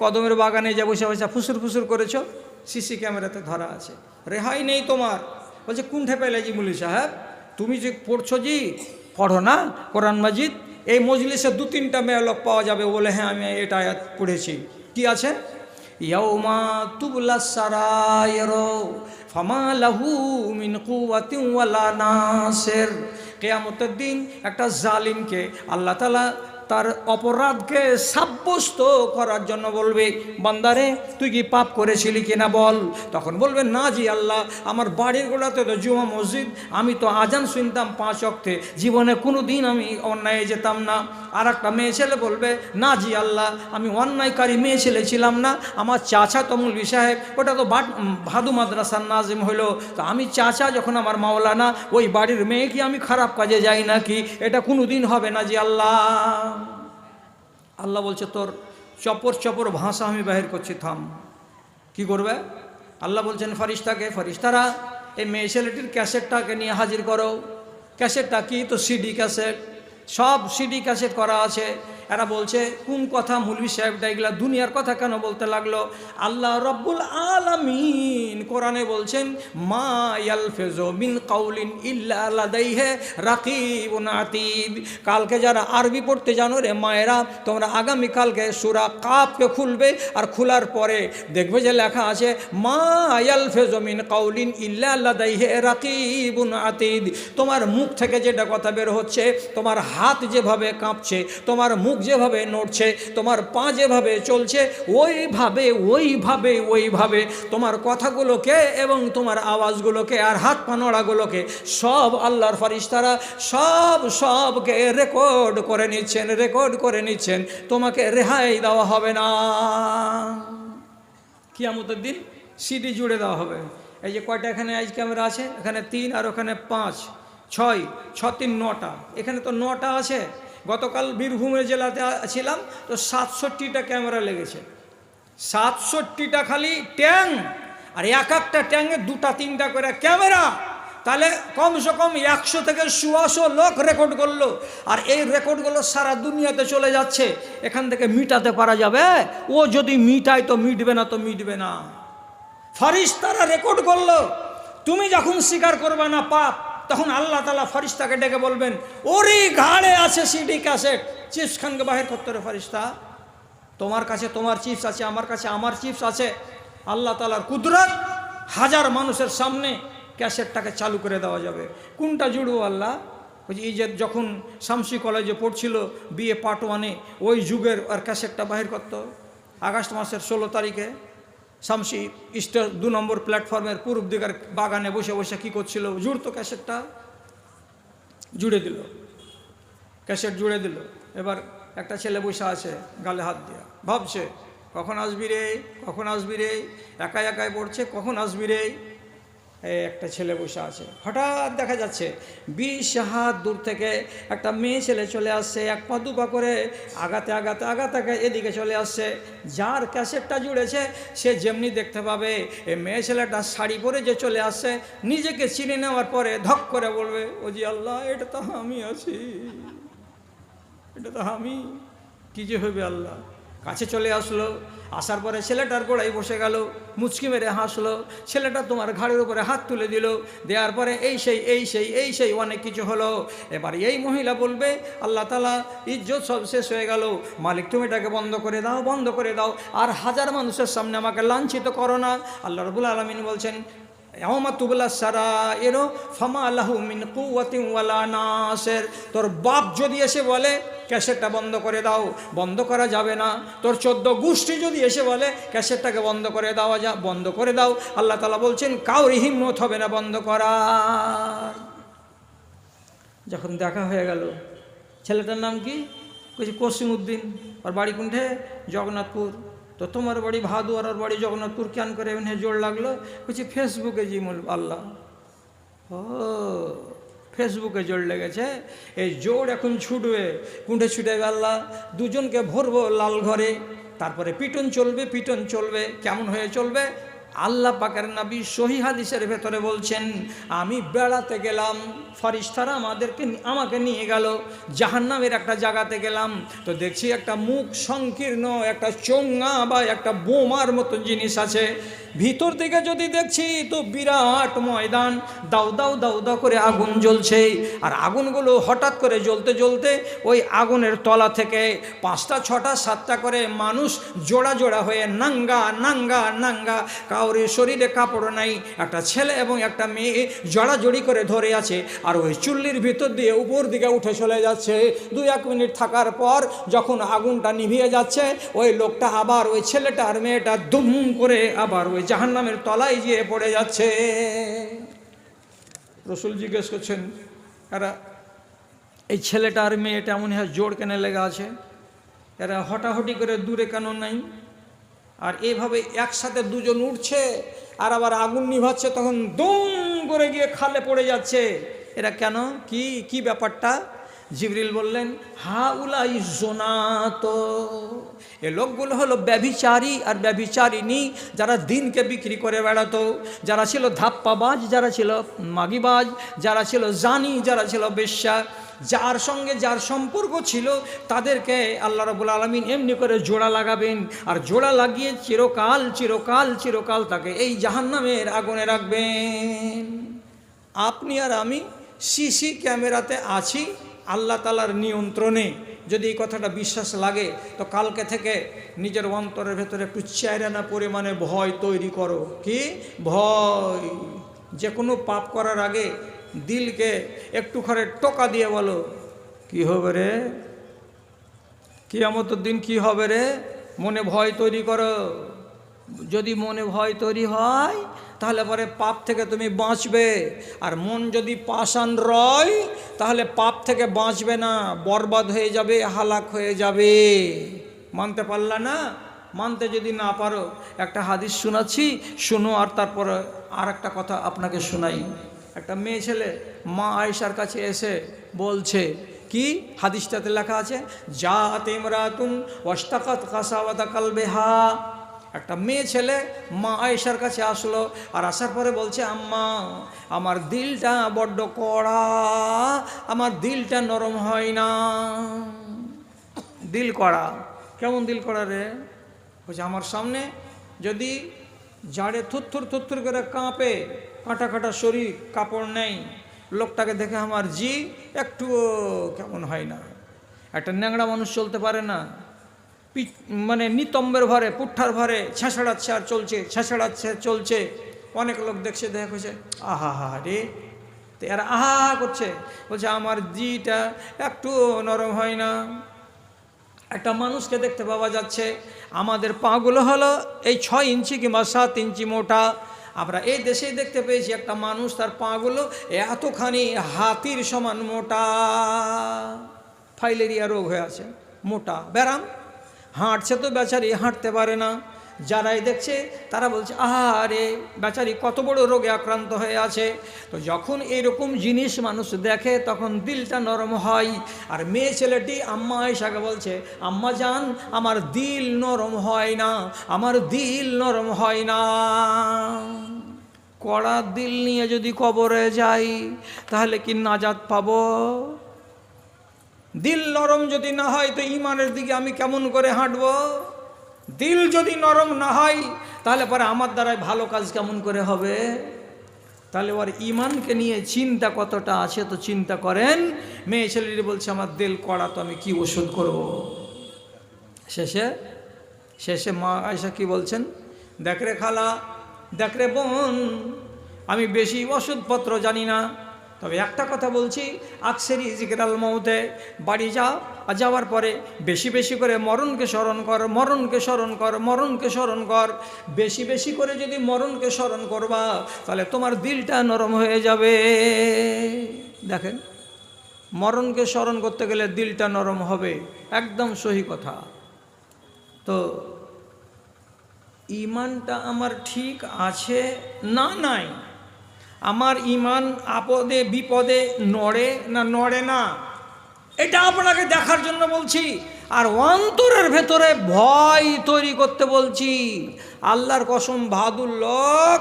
কদমের বাগানে যে বসে বসে ফুসুর ফুসুর করেছ, সিসি ক্যামেরাতে ধরা আছে। রেহাই নেই তোমার। বলছে কুণ্ঠে জি মুলি সাহেব? তুমি যে পড়ছো জি, পড়ো না, কোরআন মাজিদ? এই মজলিসে দু তিনটা মেয়ে লোক পাওয়া যাবে। বলে হ্যাঁ আমি এটা পড়েছি। কি আছে? ইয়াউমা তুবলা সারায়রো, ফামা লাহু মিন কুওয়াতিন ওয়ালা নাসির। কিয়ামতের দিন একটা জালিমকে আল্লাহ তাআলা তার অপরাধকে সাব্যস্ত করার জন্য বলবে, বান্দারে, তুই কি পাপ করেছিলি কিনা বল? তখন বলবে, না জি আল্লাহ, আমার বাড়ির গোড়াতে তো জুমা মসজিদ, আমি তো আজান শুনতাম পাঁচ অক্তে, জীবনে কোনো দিন আমি অন্যায় যেতাম না। আর একটা মেয়ে ছেলে বলবে, না জি আল্লাহ, আমি অন্যায়কারী মেয়ে ছেলে ছিলাম না, আমার চাচা তমুলবি সাহেব, ওটা তো বাট ভাদু মাদ্রাসার নাজিম হইল, তো আমি চাচা যখন আমার মাওলানা, ওই বাড়ির মেয়ে কি আমি খারাপ কাজে যাই নাকি? এটা কোনো দিন হবে না জি আল্লাহ। আল্লাহ বলছে, তোর চপর চপর ভাষা আমি বাহির করছি, থাম। কি করবে? আল্লাহ বলছেন ফারিস্তাকে ফারিস্তারা এই মেয়ে ছেলেটির ক্যাসেটটাকে নিয়ে হাজির করো। ক্যাসেটটা কি? তো সিডি ক্যাসেট। সব সিডি ক্যাসেট করা আছে। এরা বলছে, কোন কথা মুলবি সাহেবটা এগুলা দুনিয়ার কথা কেন বলতে লাগল? আল্লাহ রব্বুল আলামিন কোরআনে বলছেন, মা ইয়ালফেজো মিন কাউলিন ইল্লা আতিদ কালকে যারা আরবি পড়তে জানো রে মায়েরা, তোমরা আগামী কালকে সুরা কাপকে খুলবে আর খোলার পরে দেখবে যে লেখা আছে, মা ইয়ালফেজো মিন কাউলিন ইল্লা লাদাইহে রাকিবুন আতিদ তোমার মুখ থেকে যেটা কথা বের হচ্ছে, তোমার হাত যেভাবে কাঁপছে, তোমার মুখ যেভাবে নড়ছে, তোমার পা যেভাবে চলছে, ওইভাবে ওইভাবে ওইভাবে তোমার কথাগুলোকে এবং তোমার আওয়াজগুলোকে আর হাত পা নড়াগুলোকে সব আল্লাহর ফারিস্তারা সব, সবকে রেকর্ড করে নিচ্ছেন, রেকর্ড করে নিচ্ছেন। তোমাকে রেহাই দেওয়া হবে না। কিয়ামতের দিন সিডি জুড়ে দেওয়া হবে। এই যে কয়টা এখানে আইজ ক্যামেরা আছে? এখানে তিন আর ওখানে পাঁচ, ছয়, ছ, তিন, নটা। এখানে তো নটা আছে। গতকাল বীরভূমের জেলাতে ছিলাম, তো সাতষট্টিটা ক্যামেরা লেগেছে। সাতষট্টিটা খালি ট্যাং, আর এক একটা ট্যাঙ্গে দুটা তিনটা করে ক্যামেরা। তাহলে কমসে কম একশো থেকে সুয়াশো লোক রেকর্ড করল, আর এই রেকর্ডগুলো সারা দুনিয়াতে চলে যাচ্ছে। এখান থেকে মিটাতে পারা যাবে? ও যদি মিটায় তো মিটবে না, তো মিটবে না। ফারিস তারা রেকর্ড করল, তুমি যখন স্বীকার করবে না, পাপ। তখন আল্লাহ তালা ফারিস্তাকে ডেকে বলবেন, ওরই ঘাড়ে আছে সিডি ক্যাসেট। চিপস খানকে বাহির করতে রে ফারিস্তা। তোমার কাছে তোমার চিপস আছে, আমার কাছে আমার চিপস আছে। আল্লাহ তালার কুদরত হাজার মানুষের সামনে ক্যাসেটটাকে চালু করে দেওয়া যাবে। কোনটা জুড়বো আল্লাহ? এই যে যখন শামসি কলেজে পড়ছিল বিএ পার্ট ওয়ানে, ওই যুগের আর ক্যাসেটটা বাহির করতো। আগস্ট মাসের ষোলো তারিখে। শামসি ইস্টার দু নম্বর প্ল্যাটফর্মের পূর্ব দিকের বাগানে বসে বসে কী করছিল? জুড়তো ক্যাসেটটা জুড়ে দিল। ক্যাসেট জুড়ে দিল। এবার একটা ছেলে বসে আছে গালে হাত দিয়া। ভাবছে, কখন আসবি রে? কখন আসবি রে? একাই একাই পড়ছে? কখন আসবি রে? একটা ছেলে বসে আছে। হঠাৎ দেখা যাচ্ছে, বিশ হাত দূর থেকে একটা মেয়ে ছেলে চলে আসছে, এক পা দু পা করে আগাতে আগাতে আগাতে আগাতে এদিকে চলে আসছে। যার ক্যাসেটটা জুড়েছে, সে যেমনি দেখতে পাবে এই মেয়ে ছেলেটা শাড়ি পরে যে চলে আসছে, নিজেকে চিনে নেওয়ার পরে ধক করে বলবে, ও জি আল্লাহ, এটা তো আমি আছি। এটা তো আমি। কি যে হবে আল্লাহ? কাছে চলে আসলো। আসার পরে ছেলেটার গোড়ায় বসে গেল, মুচকি মেরে হাসলো। ছেলেটা তোমার ঘাড়ের উপরে হাত তুলে দিল। দেওয়ার পরে এই সেই এই সেই এই সেই অনেক কিছু হলো। এবার এই মহিলা বলবে, আল্লাহ তালা ইজ্জত সব শেষ হয়ে গেল। মালিক তুমি এটাকে বন্ধ করে দাও, বন্ধ করে দাও। আর হাজার মানুষের সামনে আমাকে লাঞ্ছিত করো না। আল্লাহ রবুল আলমিন বলছেন তুবলা সারা এরো ফামা আল্লাহু মিন কুয়াতিন নাসের। তোর বাপ যদি এসে বলে, ক্যাসেটটা বন্ধ করে দাও, বন্ধ করা যাবে না। তোর চোদ্দ গোষ্ঠী যদি এসে বলে, ক্যাসেটটাকে বন্ধ করে দেওয়া যা, বন্ধ করে দাও। আল্লাহ তালা বলছেন কাউরি হিম্মত হবে না বন্ধ করার। যখন দেখা হয়ে গেল, ছেলেটার নাম কি? কইছে কসিম উদ্দিন আর বাড়ি কোনঠে? জগন্নাথপুর। তো তোমার বাড়ি ভাদুয়ার বাড়ি জগন্নাথপুর ক্যান করে এমনি জোর লাগল? বলছি, ফেসবুকে জি মূল আল্লাহ। ও, ফেসবুকে জোর লেগেছে। এই জোর এখন ছুটবে কুঁঠে ছুটে আল্লাহ। দুজনকে ভরবো লাল ঘরে। তারপরে পিটন চলবে পিটন চলবে, কেমন হয়ে চলবে? আল্লাহ পাকের নবী সহি হাদিসের ভেতরে বলছেন, আমি বেড়াতে গেলাম, ফরিস্তারা আমাদেরকে আমাকে নিয়ে গেল, জাহান্নামের একটা জায়গাতে গেলাম। তো দেখছি একটা মুখ সংকীর্ণ, একটা চোঙ্গা বা একটা বোমার মতো জিনিস আছে। ভিতর থেকে যদি দেখছি, তো বিরাট ময়দান। দাউ দাউ দাউ দাউ করে আগুন জ্বলছে। আর আগুনগুলো হঠাৎ করে জ্বলতে জ্বলতে ওই আগুনের তলা থেকে পাঁচটা, ছটা, সাতটা করে মানুষ জোড়া জোড়া হয়ে নাঙ্গা নাঙ্গা নাঙ্গা। কাউরের শরীরে কাপড় নাই, একটা ছেলে এবং একটা মেয়ে জড়াজড়ি করে ধরে আছে। আর ওই চুল্লির ভিতর দিয়ে উপর দিকে উঠে চলে যাচ্ছে। দু এক মিনিট থাকার পর যখন আগুনটা নিভিয়ে যাচ্ছে, ওই লোকটা আবার ওই ছেলেটা আর মেয়েটা দুম করে আবার ওই জাহান্নামের তলায় গিয়ে পড়ে যাচ্ছে। রসুল জিজ্ঞেস করছেন, এরা, এই ছেলেটা আর মেয়েটা এমন হয় জোর কেনে লেগে আছে। এরা হটাহটি করে দূরে কেন নাই? আর এভাবে একসাথে দুজন উঠছে, আর আবার আগুন নিভাচ্ছে, তখন দুম করে গিয়ে খালে পড়ে যাচ্ছে। এরা কেন? কি কি ব্যাপারটা? জিবরিল বললেন হা উলাই জোনাত। এ লোকগুলো হলো ব্যভিচারী আর ব্যভিচারিণী যারা দিনকে বিক্রি করে বেড়াতো। যারা ছিল ধাপ্পাবাজ, যারা ছিল মাগিবাজ, যারা ছিল জানি, যারা ছিল বেশ্যা, যার সঙ্গে যার সম্পর্ক ছিল, তাদেরকে আল্লাহ রবুল আলমিন এমনি করে জোড়া লাগাবেন। আর জোড়া লাগিয়ে চিরকাল চিরকাল চিরকাল তাকে এই জাহান্নামের আগুনে রাখবেন। আপনি আর আমি সিসি ক্যামেরাতে আছি। আল্লাহ তালার নিয়ন্ত্রণে যদি এই কথাটা বিশ্বাস লাগে, তো কালকে থেকে নিজের অন্তরের ভেতরে একটু চাইরানা পরিমাণে ভয় তৈরি করো। কি? ভয়। যে কোনো পাপ করার আগে দিলকে একটু করে টোকা দিয়ে বলো, কি হবে রে? কিয়ামতের দিন কি হবে রে? মনে ভয় তৈরি করো। যদি মনে ভয় তৈরি হয় তাহলে পরে পাপ থেকে তুমি বাঁচবে। আর মন যদি পাষাণ রয়, তাহলে পাপ থেকে বাঁচবে না, বরবাদ হয়ে যাবে, হালাক হয়ে যাবে। মানতে পারলা না? মানতে যদি না পারো, একটা হাদিস শোনাচ্ছি, শোনো আর তারপরে আর একটা কথা আপনাকে শোনাই। একটা মেয়ে ছেলে মা আয়েশার কাছে এসে বলছে, কি হাদিসটাতে লেখা আছে? যা তেমরাতুন ওয়াস্তাকাত কাসাওয়াদা কালবেহা। একটা মেয়ে ছেলে মা আয়েশার কাছে আসলো আর আসার পরে বলছে, আম্মা, আমার দিলটা বড্ড কড়া, আমার দিলটা নরম হয় না। দিল কড়া। কেমন দিল কড়া রে? বলছে, আমার সামনে যদি জাড়ে থুত্থুর থুত্থুর করে কাঁপে, কাঁটা কাটা শরীর, কাপড় নেই, লোকটাকে দেখে আমার জি একটু কেমন হয় না। একটা ন্যাংড়া মানুষ চলতে পারে না। মানে নিতম্বের ভরে, পুঠার ভরে ছেঁচড়াচ্ছে আর চলছে ছেঁচড়াচ্ছে চলছে। অনেক লোক দেখছে, দেখা করছে আহা, হা রে। তো এরা আহা করছে। বলছে, আমার জিটা একটু নরম হয় না। একটা মানুষকে দেখতে পাওয়া যাচ্ছে, আমাদের পাগুলো হলো এই ছয় ইঞ্চি কিংবা সাত ইঞ্চি মোটা। আমরা এই দেশেই দেখতে পেয়েছি, একটা মানুষ তার পাগুলো এতখানি হাতির সমান মোটা। ফাইলেরিয়া রোগ হয়ে আছে, মোটা। ব্যারাম। হাঁটছে তো বেচারি, হাঁটতে পারে না। যারাই দেখছে, তারা বলছে, আহারে, বেচারি কত বড় রোগে আক্রান্ত হয়ে আছে। তো যখন এরকম জিনিস মানুষ দেখে, তখন দিলটা নরম হয়। আর মেয়ে ছেলেটি আম্মা আয়সাকে বলছে, আম্মা যান আমার দিল নরম হয় না, আমার দিল নরম হয় না। কড়া দিল নিয়ে যদি কবরে যাই, তাহলে কি নাজাত পাবো? দিল নরম যদি না হয়, তো ইমানের দিকে আমি কেমন করে হাঁটবো? দিল যদি নরম না হয়, তাহলে পরে আমার দ্বারাই ভালো কাজ কেমন করে হবে? তাহলে ওর ইমানকে নিয়ে চিন্তা কতটা আছে তো চিন্তা করেন। মেয়ে ছেলেটি বলছে, আমার দিল কড়া, তো আমি কি ওষুধ করব। শেষে শেষে মা আয়সা কি বলছেন, দেখ রে খালা, দেখ রে বোন, আমি বেশি ওষুধপত্র জানি না তবে একটা কথা বলছি, আকসেরি জিকেরাল মৌতে বাড়ি যাও আর যাওয়ার পরে বেশি বেশি করে মরণকে স্মরণ কর, মরণকে স্মরণ কর, মরণকে স্মরণ কর। বেশি বেশি করে যদি মরণকে স্মরণ করবা, তাহলে তোমার দিলটা নরম হয়ে যাবে। দেখেন, মরণকে স্মরণ করতে গেলে দিলটা নরম হবে, একদম সহি কথা। তো, ইমানটা আমার ঠিক আছে না নাই? আমার ইমান আপদে, বিপদে নড়ে না নড়ে না? এটা আপনাকে দেখার জন্য বলছি। আর অন্তরের ভেতরে ভয় তৈরি করতে বলছি। আল্লাহর কসম বাহাদুর লোক,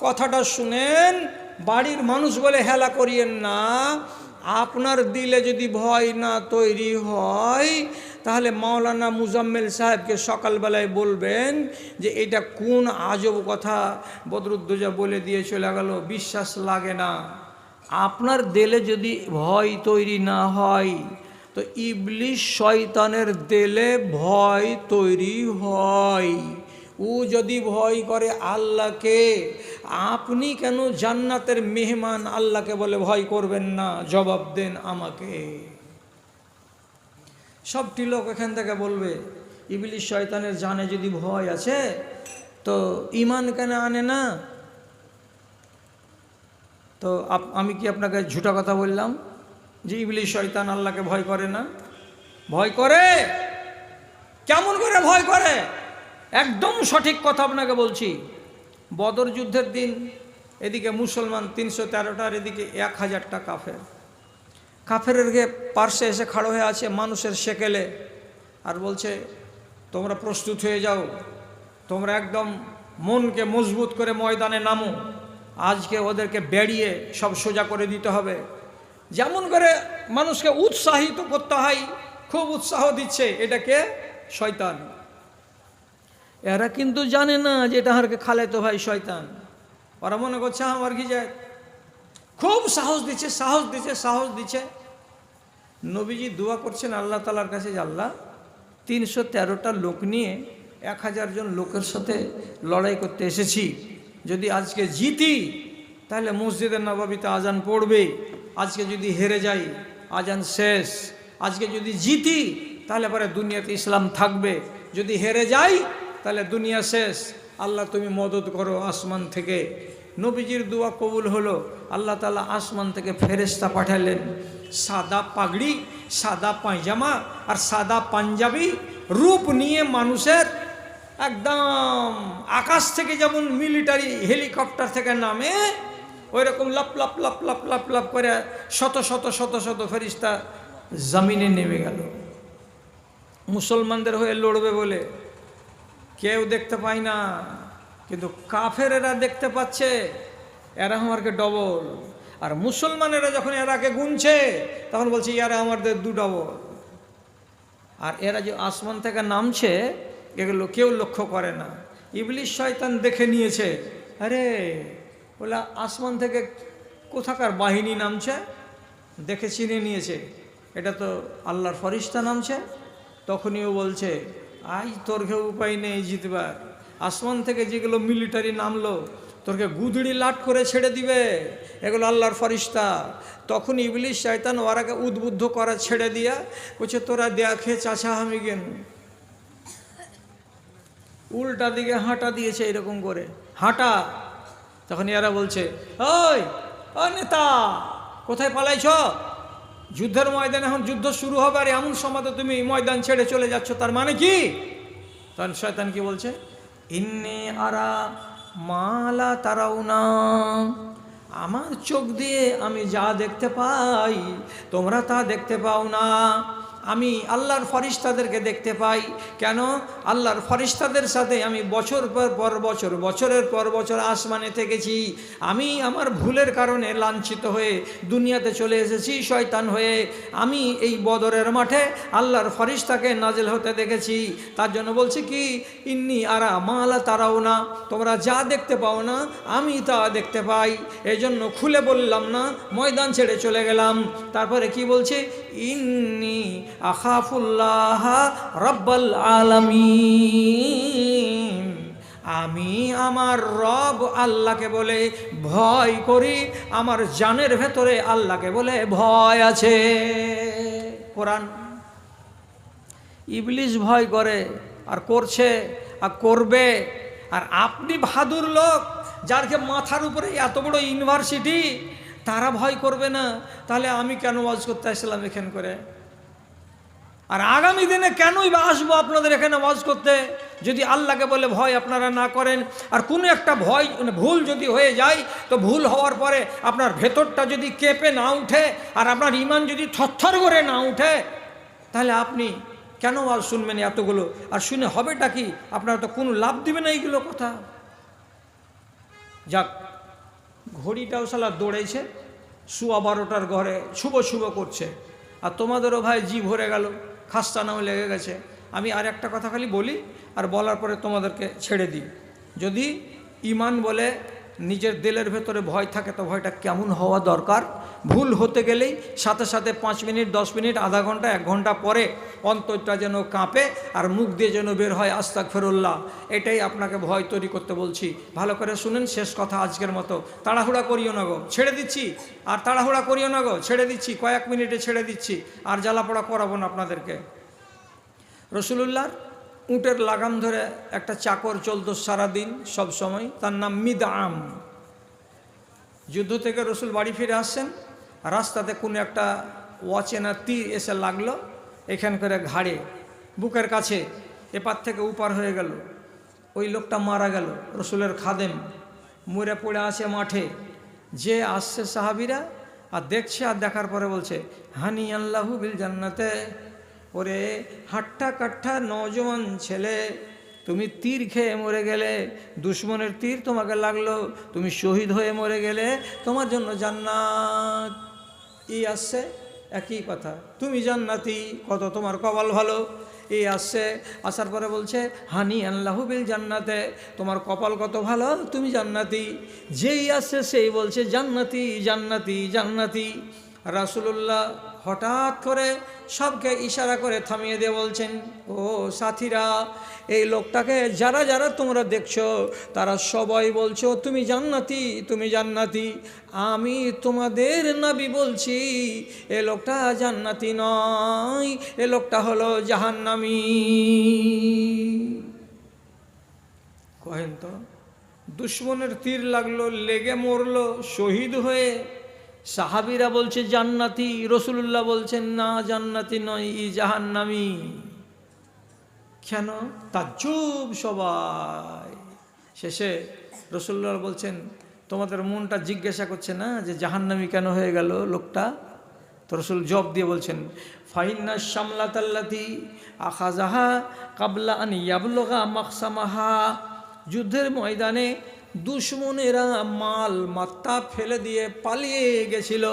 কথাটা শুনেন, বাড়ির মানুষ বলে হেলা করিয়েন না। আপনার দিলে যদি ভয় না তৈরি হয় তাহলে মাওলানা মুজাম্মেল সাহেবকে সকালবেলায় বলবেন যে এটা কোন আজব কথা? বদরুদ্দোজা বলে দিয়ে চলে গেল, বিশ্বাস লাগে না। আপনার দেলে যদি ভয় তৈরি না হয়, তো ইবলিশ শয়তানের দেলে ভয় তৈরি হয়। ও যদি ভয় করে আল্লাহকে, আপনি কেন জান্নাতের মেহমান আল্লাহকে বলে ভয় করবেন না? জবাব দেন আমাকে। সবটি লোক এখান থেকে বলবে ইবলিশ শয়তানের জানে যদি ভয় আছে, তো ইমান কেন আনে না? তো আমি কি আপনাকে ঝুটা কথা বললাম? যে ইবলিশ শয়তান আল্লাহকে ভয় করে না? ভয় করে? কেমন করে ভয় করে? একদম সঠিক কথা আপনাকে বলছি। বদর যুদ্ধের দিন, এদিকে মুসলমান তিনশো তেরোটার এদিকে এক হাজারটা কাফের। কাফের গিয়ে পার্শ্বে এসে খাড়ো হয়ে আছে মানুষের সেকেলে আর বলছে, তোমরা প্রস্তুত হয়ে যাও। তোমরা একদম মনকে মজবুত করে ময়দানে নামো। আজকে ওদেরকে বেরিয়ে সব সোজা করে দিতে হবে। যেমন করে মানুষকে উৎসাহিত করতে হয়, খুব উৎসাহ দিচ্ছে এটাকে শয়তান। এরা কিন্তু জানে না যে এটা হারকে খালে তো ভাই শয়তান। ওরা মনে করছে, আমার কি যায়? খুব সাহস দিচ্ছে সাহস দিচ্ছে সাহস দিচ্ছে। নবীজি দোয়া করছেন আল্লাহ তালার কাছে যে আল্লাহ, তিনশো তেরোটা লোক নিয়ে এক হাজার জন লোকের সাথে লড়াই করতে এসেছি। যদি আজকে জিতি, তাহলে মসজিদের নবাবিতে আজান পড়বে। আজকে যদি হেরে যাই, আজান শেষ। আজকে যদি জিতি, তাহলে পরে দুনিয়াতে ইসলাম থাকবে। যদি হেরে যাই, তাহলে দুনিয়া শেষ। আল্লাহ তুমি মদত করো আসমান থেকে। নবীজির দোয়া কবুল হলো। আল্লাহ তালা আসমান থেকে ফেরেস্তা পাঠালেন। সাদা পাগড়ি, সাদা পায়জামা আর সাদা পাঞ্জাবি রূপ নিয়ে মানুষের একদম আকাশ থেকে যেমন মিলিটারি হেলিকপ্টার থেকে নামে ওই রকম লাপ লাপ লাপ লাপ লাপ লাপ করে শত শত শত শত ফেরিস্তা জামিনে নেমে গেল। মুসলমানদের হয়ে লড়বে বলে কেউ দেখতে পায় না। কিন্তু কাফের এরা দেখতে পাচ্ছে, এরা আমারকে ডবল আর মুসলমানেরা যখন এরাকে গুনছে, তখন বলছে এরা আমাদের দু ডবল আর এরা যে আসমান থেকে নামছে, এগুলো কেউ লক্ষ্য করে না। ইবলিশ শয়তান দেখে নিয়েছে, আরে বলে আসমান থেকে কোথাকার বাহিনী নামছে? দেখে চিনে নিয়েছে, এটা তো আল্লাহর ফরিস্তা নামছে। তখনই ও বলছে, আই, তোর কেউ উপায় নেই জিতবার। আসমান থেকে যেগুলো মিলিটারি নামলো, তোরকে গুদড়ি লাট করে ছেড়ে দিবে। এগুলো আল্লাহর ফরিস্তা। তখন ইবলিশ শয়তান ওরাকে উদ্বুদ্ধ করা ছেড়ে দিয়া বলছে তোরা দেখে চাচা আমি গেন উল্টা দিকে হাঁটা দিয়েছে এরকম করে। হাঁটা। তখন এরা বলছে, ওই, ও নেতা, কোথায় পালাইছ? যুদ্ধের ময়দানে এখন যুদ্ধ শুরু হবে আর এমন সময় তুমি ময়দান ছেড়ে চলে যাচ্ছ, তার মানে কি? তখন শয়তান কি বলছে ইন্নে আরা মালা তারাও না আমার চোখ দিয়ে আমি যা দেখতে পাই, তোমরা তা দেখতে পাও না। আমি আল্লাহর ফরিস্তাদেরকে দেখতে পাই। কেন? আল্লাহর ফরিস্তাদের সাথে আমি বছর পর পর বছর, বছরের পর বছর আসমানে থেকেছি। আমি আমার ভুলের কারণে লাঞ্ছিত হয়ে দুনিয়াতে চলে এসেছি শয়তান হয়ে। আমি এই বদরের মাঠে আল্লাহর ফরিস্তাকে নাজেল হতে দেখেছি। তার জন্য বলছি কি, ইন্নি আরা মালা তারাও না তোমরা যা দেখতে পাও না, আমি তা দেখতে পাই। এই জন্য খুলে বললাম না, ময়দান ছেড়ে চলে গেলাম। তারপরে কি বলছে? ইন্নি আখাফুল্লাহ রব্বাল আলামিন। আমি আমার রব আল্লাহকে বলে ভয় করি, আমার জানের ভেতরে আল্লাহকে বলে ভয় আছে। কোরআন ইবলিশ ভয় করে আর করছে আর করবে। আর আপনি ভাদুর লোক যারকে মাথার উপরে এত বড় ইউনিভার্সিটি, তারা ভয় করবে না। তাহলে আমি কেন ওয়াজ করতে আসলাম এখান করে? আর আগামী দিনে কেনই বা আসব আপনাদের এখানে ওয়াজ করতে? যদি আল্লাহকে বলে ভয় আপনারা না করেন, আর কোনো একটা ভয় মানে ভুল যদি হয়ে যায়, তো ভুল হওয়ার পরে আপনার ভেতরটা যদি কেঁপে না উঠে, আর আপনার ইমান যদি থরথর করে না উঠে, তাহলে আপনি কেন আর শুনবেন এতগুলো? আর শুনে হবেটা কি? আপনারা তো কোনো লাভ দিবে না এইগুলো কথা। যাক, ঘড়িটাও সালা দৌড়েছে শুয়া বারোটার ঘরে শুভ শুভ করছে। আর তোমাদেরও ভাই জি ভরে গেল। খাস্তা নামে লেগে গেছে। আমি আর একটা কথা খালি বলি আর বলার পরে তোমাদেরকে ছেড়ে দিই। যদি ইমান বলে নিজের দিলের ভেতরে ভয় থাকে তো ভয়টা কেমন হওয়া দরকার? ভুল হতে গেলেই সাথে সাথে পাঁচ মিনিট, দশ মিনিট, আধা ঘণ্টা, এক ঘণ্টা পরে অন্তরটা যেন কাঁপে আর মুখ দিয়ে যেন বের হয় আস্তাক ফেরুল্লাহ এটাই আপনাকে ভয় তৈরি করতে বলছি। ভালো করে শুনেন, শেষ কথা আজকের মতো। তাড়াহুড়া করিও না গো। ছেড়ে দিচ্ছি। আর তাড়াহুড়া করিও না গো। ছেড়ে দিচ্ছি। কয়েক মিনিটে ছেড়ে দিচ্ছি। আর জ্বালাপোড়া করাবো না আপনাদেরকে। রসুলুল্লাহর উটের লাগাম ধরে একটা চাকর চলতো সারাদিন, সব সময়। তার নাম মিদাম যুদ্ধ থেকে রসুল বাড়ি ফিরে আসছেন, রাস্তাতে কোনো একটা অচেনা তীর এসে লাগল, এখান করে ঘাড়ে, বুকের কাছে, এপার থেকে উপার হয়ে গেল। ওই লোকটা মারা গেল, রসুলের খাদেম। মরে পড়ে আছে মাঠে। যে আসছে সাহাবিরা আর দেখছে আর দেখার পরে বলছে, হানি আল্লাহু বিল জান্নাতে। ওরে হাট্টা কাট্টা নজওয়ান ছেলে, তুমি তীর খেয়ে মরে গেলে, দুশ্মনের তীর তোমাকে লাগল, তুমি শহীদ হয়ে মরে গেলে, তোমার জন্য জান্নাত। এই আসছে একই কথা, তুমি জান্নাতি, কত তোমার কপাল ভালো। এই আসছে, আসার পরে বলছে, হানি আল্লাহ বিল জান্নাতে, তোমার কপাল কত ভালো, তুমি জান্নাতি। যেই আসছে সেই বলছে, জান্নাতি জান্নাতি জান্নাতি। রাসুলুল্লাহ হঠাৎ করে সবকে ইশারা করে থামিয়ে দিয়ে বলছেন, ও সাথীরা, এই লোকটাকে যারা যারা তোমরা দেখছ, তারা সবাই বলছো, তুমি জান্নাতি তুমি জান্নাতি। আমি তোমাদের নাবি বলছি, এ লোকটা জান্নাতি নয়, এ লোকটা হলো জাহান্নামি। কহেন তো, দুশ্মনের তীর লাগল, লেগে মরলো, শহীদ হয়ে সাহাবিরা বলছে, জান্নাতি। রসুল্লাহ বলছেন, না, জান্নাতি নয়, ই জাহান্নামি। কেন? তাজ্জুব সবাই। শেষে রসুল্লাহ বলছেন, তোমাদের মনটা জিজ্ঞাসা করছে না যে জাহান্নামি কেন হয়ে গেল লোকটা? তো রসুল জব দিয়ে বলছেন, ফাইন্না সামলাতাল্লাতি আখাজাহা কাবলা আন ইয়াবলগা মাকসামাহা। যুদ্ধের ময়দানে দুশ্মনেরা মাল মাত্তা ফেলে দিয়ে পালিয়ে গেছিল।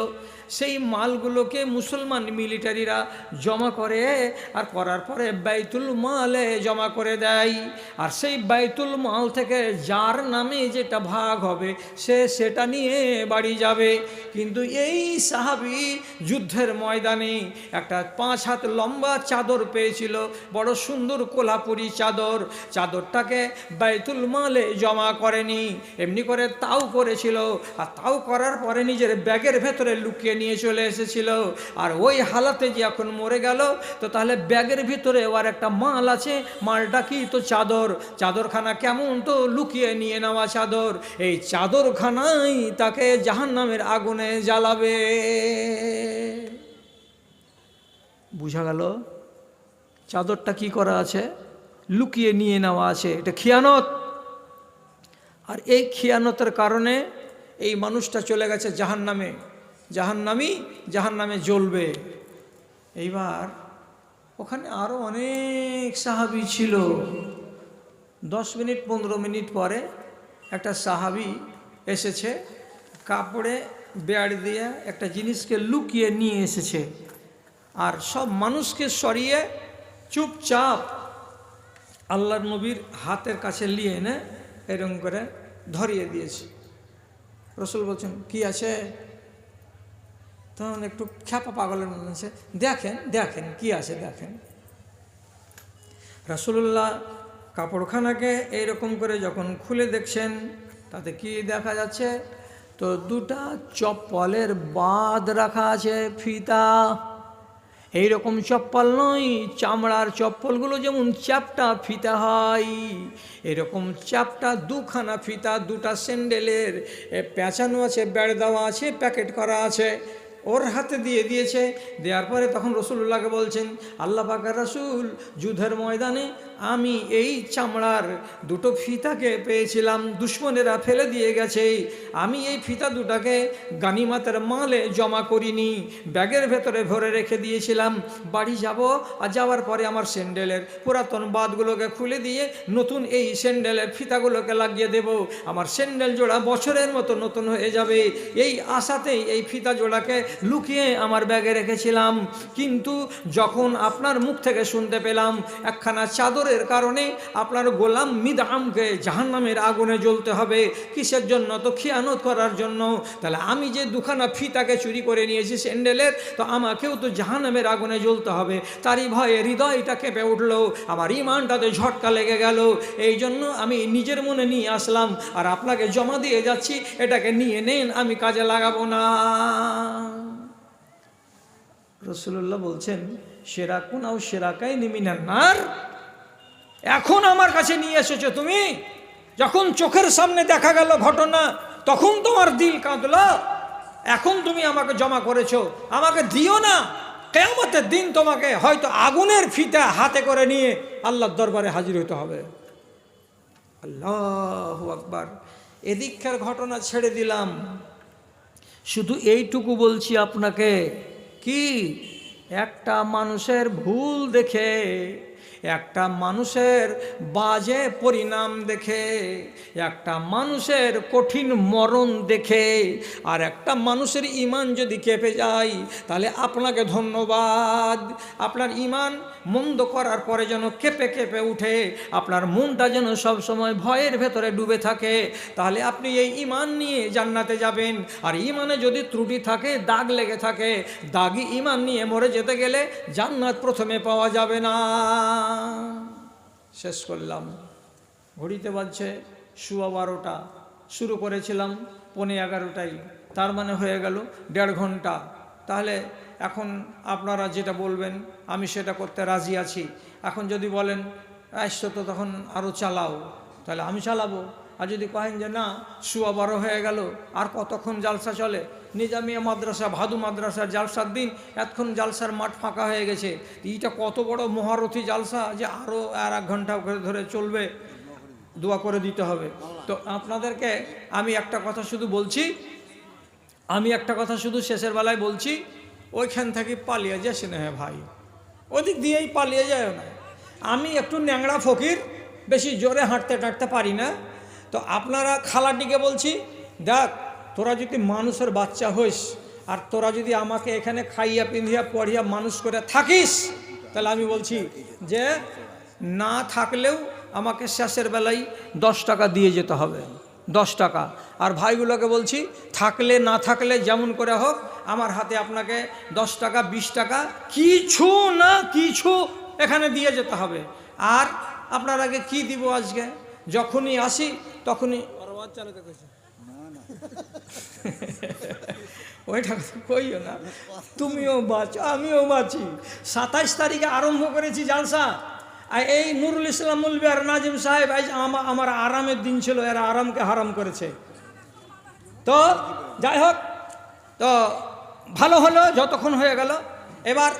সেই মালগুলোকে মুসলমান মিলিটারিরা জমা করে আর করার পরে বাইতুল মালে জমা করে দেয়। আর সেই বাইতুল মাল থেকে যার নামে যেটা ভাগ হবে, সে সেটা নিয়ে বাড়ি যাবে। কিন্তু এই সাহাবি যুদ্ধের ময়দানে একটা পাঁচ হাত লম্বা চাদর পেয়েছিল, বড় সুন্দর কোলাপুরি চাদর। চাদরটাকে বাইতুল মালে জমা করেনি, এমনি করে তাও করেছিল। আর তাও করার পরে নিজের ব্যাগের ভেতরে লুকিয়ে নিয়ে চলে এসেছিল। আর ওই হালাতে যে এখন মরে গেল, তো তাহলে ব্যাগের ভিতরে ওর একটা মাল আছে, মালটা কি? তো চাদর। চাদরখানা কেমন? তো লুকিয়ে নিয়ে নেওয়া চাদর। এই চাদরখানাই তাকে জাহান্নামের আগুনে জ্বালাবে। বুঝা গেল? চাদরটা কি করা আছে? লুকিয়ে নিয়ে নেওয়া আছে। এটা খিয়ানত। আর এই খিয়ানতের কারণে এই মানুষটা চলে গেছে জাহান্নামে। জাহান্নামি জাহান্নামে জ্বলবে। এইবার ওখানে আরও অনেক সাহাবি ছিল। দশ মিনিট, পনেরো মিনিট পরে একটা সাহাবি এসেছে, কাপড়ে বেড় দিয়ে একটা জিনিসকে লুকিয়ে নিয়ে এসেছে। আর সব মানুষকে সরিয়ে চুপচাপ আল্লাহর নবীর হাতের কাছে নিয়ে এনে এরকম করে ধরিয়ে দিয়েছে। রসুল বলছেন, কি আছে? তখন একটু খ্যাপা পাগলের মনে হচ্ছে দেখেন দেখেন কি আছে দেখেন। রাসুল্লাহ কাপড়খানাকে এইরকম করে যখন খুলে দেখছেন তাতে কি দেখা যাচ্ছে? তো দুটা চপ্পলের বাদ রাখা আছে ফিতা। এইরকম চপ্পল নয় চামড়ার চপ্পলগুলো যেমন চাপটা ফিতা হয় এরকম চাপটা দুখানা ফিতা দুটা স্যান্ডেলের এ, পেঁচানো আছে বেড় দেওয়া আছে প্যাকেট করা আছে। ওর হাতে দিয়ে দিয়েছে। দেওয়ার পরে তখন রসুল্লাহকে বলছেন আল্লাহ পাকা রসুল যুদ্ধের ময়দানে আমি এই চামড়ার দুটো ফিতাকে পেয়েছিলাম, দুশ্মনেরা ফেলে দিয়ে গেছে। আমি এই ফিতা দুটাকে গানিমাতের মালে জমা করিনি, ব্যাগের ভেতরে ভরে রেখে দিয়েছিলাম। বাড়ি যাব, আর যাওয়ার পরে আমার স্যান্ডেলের পুরাতন বাদগুলোকে খুলে দিয়ে নতুন এই স্যান্ডেলের ফিতাগুলোকে লাগিয়ে দেব। আমার স্যান্ডেল জোড়া বছরের মতো নতুন হয়ে যাবে। এই আশাতেই এই ফিতা জোড়াকে লুকিয়ে আমার ব্যাগে রেখেছিলাম। কিন্তু যখন আপনার মুখ থেকে শুনতে পেলাম, একখানা চাদরের কারণে আপনার গোলাম মিদামকে জাহান্নামের আগুনে জ্বলতে হবে। কিসের জন্য? তো খিয়ানত করার জন্য। তাহলে আমি যে দুখানা ফিতাকে চুরি করে নিয়েছি, স্যান্ডেলের, তো আমাকেও তো জাহান্নামের আগুনে জ্বলতে হবে। তারই ভয়ে হৃদয়টা কেঁপে উঠল, আমার ইমানটাতে ঝটকা লেগে গেল। এই জন্য আমি নিজের মনে নিয়ে আসলাম, আর আপনাকে জমা দিয়ে যাচ্ছি, এটাকে নিয়ে নেন, আমি কাজে লাগাবো না। রসুল্লাহ বলছেন সেরাকুন আও সেরাকাই নিমিনার এখন আমার কাছে নিয়ে এসেছ তুমি? যখন চোখের সামনে দেখা গেল ঘটনা, তখন তোমার দিল কাঁদল। এখন তুমি আমাকে জমা করেছ। আমাকে দিও না। কেয়ামতের দিন তোমাকে হয়তো আগুনের ফিতা হাতে করে নিয়ে আল্লাহর দরবারে হাজির হতে হবে। আল্লাহ আকবার। এদিককার ঘটনা ছেড়ে দিলাম। শুধু এইটুকু বলছি আপনাকে, কি? একটা মানুষের ভুল দেখে একটা মানুষের বাজে পরিণাম দেখে, একটা মানুষের কঠিন মরণ দেখে, আর একটা মানুষের ইমান যদি কেঁপে যায়, তাহলে আপনাকে ধন্যবাদ। আপনার ইমান মন্দ করার পরে যেন কেঁপে কেঁপে উঠে, আপনার মনটা যেন সব সময় ভয়ের ভেতরে ডুবে থাকে, তাহলে আপনি এই ইমান নিয়ে জান্নাতে যাবেন। আর ইমানে যদি ত্রুটি থাকে, দাগ লেগে থাকে, দাগি ইমান নিয়ে মরে যেতে গেলে জান্নাত প্রথমে পাওয়া যাবে না। শেষ করলাম। ঘড়িতে বাজছে শুয়া বারোটা। শুরু করেছিলাম পনে এগারোটাই তার মানে হয়ে গেল দেড় ঘণ্টা। তাহলে এখন আপনারা যেটা বলবেন, আমি সেটা করতে রাজি আছি। এখন যদি বলেন আসছো তো তখন আরও চালাও। তাহলে আমি চালাবো। আর যদি কহেন যে, না, শুয়া বারো হয়ে গেল, আর কতক্ষণ জালসা চলে? নিজামিয়া মাদ্রাসা, ভাদু মাদ্রাসার জালসার দিন এতক্ষণ জালসার মাঠ ফাঁকা হয়ে গেছে। এইটা কত বড় মহারথী জালসা যে আরও আর এক ঘণ্টা করে ধরে চলবে, দোয়া করে দিতে হবে। তো আপনাদেরকে আমি একটা কথা শুধু বলছি, আমি একটা কথা শুধু শেষের বেলায় বলছি, ওইখান থেকে পালিয়ে যাস না হ্যাঁ ভাই। ওদিক দিয়েই পালিয়ে যায় না। আমি একটু ন্যাংড়া ফকির, বেশি জোরে হাঁটতে টাঁটতে পারি না। তো আপনারা খালাটিকে বলছি, দেখ, তোরা যদি মানুষের বাচ্চা হইস আর তোরা যদি আমাকে এখানে খাইয়া পিন্ধিয়া পড়িয়া মানুষ করে থাকিস, তাহলে আমি বলছি যে না থাকলেও আমাকে শেষের বেলায় দশ টাকা দিয়ে যেতে হবে, দশ টাকা। আর ভাইগুলোকে বলছি, থাকলে না থাকলে যেমন করে হোক, আমার হাতে আপনাকে দশ টাকা, বিশ টাকা, কিছু না কিছু এখানে দিয়ে যেতে হবে। আর আপনার আগে কি দিব আজকে? যখনই আসি তখনই ওইটা কইও না। তুমিও বাঁচো আমিও বাঁচি। সাতাইশ তারিখে আরম্ভ করেছি জালসা। আর এই নুরুল ইসলাম মুলবি আর নাজিম সাহেব আজ আমা- আমার আরামের দিন ছিল এরা আরামকে হারাম করেছে। তো যাই হোক তো ভালো হলো যতক্ষণ হয়ে গেল। এবার